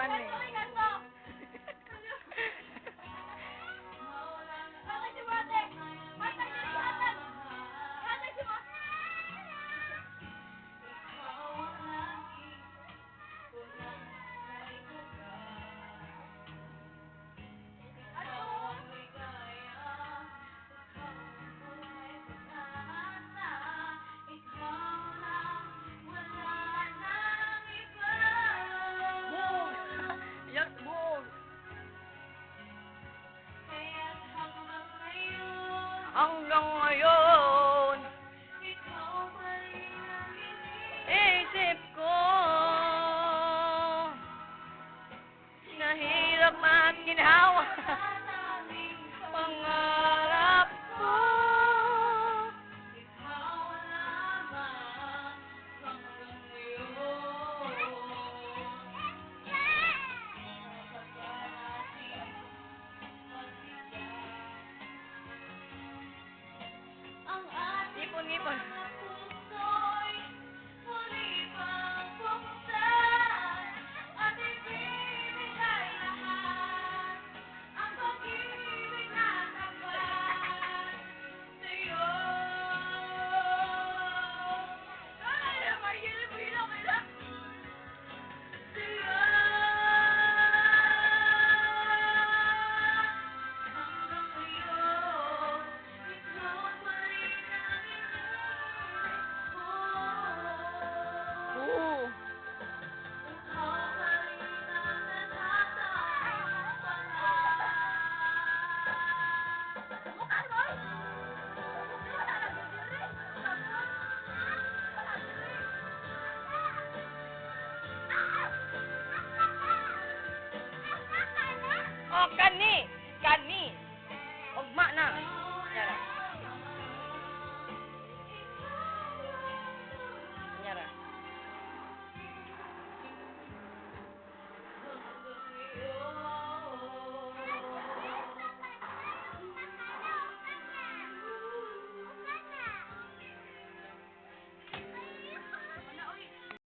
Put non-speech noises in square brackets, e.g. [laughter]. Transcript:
funny. Hanggang ngayon, isip ko, nahirap at ginhawa, [laughs] Ipon, Oh, kan ni. Kan ni. Oh, mak nak. Jalan.